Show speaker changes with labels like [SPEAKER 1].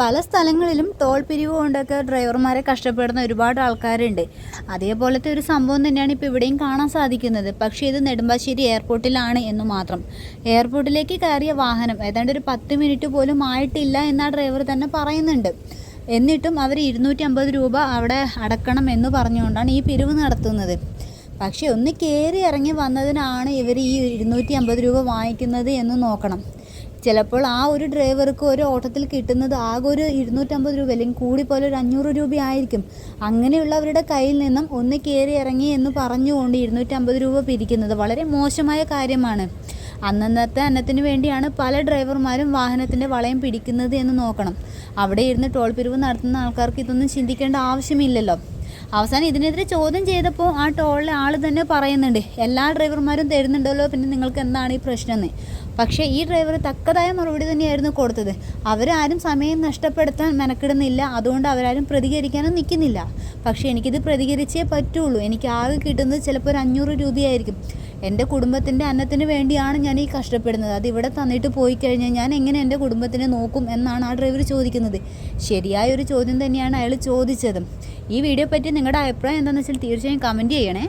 [SPEAKER 1] പല സ്ഥലങ്ങളിലും ടോൾ പിരിവ് കൊണ്ടൊക്കെ ഡ്രൈവർമാരെ കഷ്ടപ്പെടുന്ന ഒരുപാട് ആൾക്കാരുണ്ട്. അതേപോലത്തെ ഒരു സംഭവം തന്നെയാണ് ഇപ്പോൾ ഇവിടെയും കാണാൻ സാധിക്കുന്നത്. പക്ഷേ ഇത് നെടുമ്പാശ്ശേരി എയർപോർട്ടിലാണ് എന്ന് മാത്രം. എയർപോർട്ടിലേക്ക് കയറിയ വാഹനം ഏതാണ്ട് ഒരു പത്ത് മിനിറ്റ് പോലും ആയിട്ടില്ല എന്നാ ഡ്രൈവർ തന്നെ പറയുന്നുണ്ട്. എന്നിട്ടും അവർ ഇരുന്നൂറ്റി അമ്പത് രൂപ അവിടെ അടക്കണം എന്ന് പറഞ്ഞുകൊണ്ടാണ് ഈ പിരിവ് നടത്തുന്നത്. പക്ഷേ ഒന്ന് കയറി ഇറങ്ങി വന്നതിനാണ് ഇവർ ഈ ഇരുന്നൂറ്റി അമ്പത് രൂപ വാങ്ങിക്കുന്നത് എന്ന് നോക്കണം. ചിലപ്പോൾ ആ ഒരു ഡ്രൈവർക്ക് ഒരു ഓട്ടത്തിൽ കിട്ടുന്നത് ആകെ ഒരു ഇരുന്നൂറ്റമ്പത് രൂപ അല്ലെങ്കിൽ കൂടിപ്പോലെ ഒരു അഞ്ഞൂറ് രൂപ ആയിരിക്കും. അങ്ങനെയുള്ളവരുടെ കയ്യിൽ നിന്നും ഒന്ന് കയറി ഇറങ്ങി എന്ന് പറഞ്ഞുകൊണ്ട് ഇരുന്നൂറ്റമ്പത് രൂപ പിരിക്കുന്നത് വളരെ മോശമായ കാര്യമാണ്. അന്നന്നത്തെ അന്നത്തിന് വേണ്ടിയാണ് പല ഡ്രൈവർമാരും വാഹനത്തിന്റെ വളയം പിടിക്കുന്നത് എന്ന് നോക്കണം. അവിടെ ഇരുന്ന് ടോൾ പിരിവ് നടത്തുന്ന ആൾക്കാർക്ക് ഇതൊന്നും ചിന്തിക്കേണ്ട ആവശ്യമില്ലല്ലോ. അവസാനം ഇതിനെതിരെ ചോദ്യം ചെയ്തപ്പോൾ ആ ടോളിലെ ആൾ തന്നെ പറയുന്നുണ്ട് എല്ലാ ഡ്രൈവർമാരും തരുന്നുണ്ടല്ലോ പിന്നെ നിങ്ങൾക്ക് എന്താണ് ഈ പ്രശ്നം എന്ന് പക്ഷേ ഈ ഡ്രൈവർ തക്കതായ മറുപടി തന്നെയായിരുന്നു കൊടുത്തത്. അവരാരും സമയം നഷ്ടപ്പെടുത്താൻ മെനക്കിടുന്നില്ല അതുകൊണ്ട് അവരാരും പ്രതികരിക്കാനും നിൽക്കുന്നില്ല. പക്ഷേ എനിക്കിത് പ്രതികരിച്ചേ പറ്റുള്ളൂ. എനിക്ക് ആകെ കിട്ടുന്നത് ചിലപ്പോൾ ഒരു അഞ്ഞൂറ് രൂപയായിരിക്കും. എന്റെ കുടുംബത്തിന്റെ അന്നത്തിന് വേണ്ടിയാണ് ഞാൻ ഈ കഷ്ടപ്പെടുന്നത്. അത് ഇവിടെ തന്നിട്ട് പോയി കഴിഞ്ഞാൽ ഞാൻ എങ്ങനെ എന്റെ കുടുംബത്തിനെ നോക്കും എന്നാണ് ആ ഡ്രൈവർ ചോദിക്കുന്നത്. ശരിയായ ഒരു ചോദ്യം തന്നെയാണ് അയാൾ ചോദിച്ചത്. ഈ വീഡിയോ പറ്റി നിങ്ങളുടെ അഭിപ്രായം എന്താണെന്ന് വെച്ചാൽ തീർച്ചയായും കമന്റ് ചെയ്യണേ.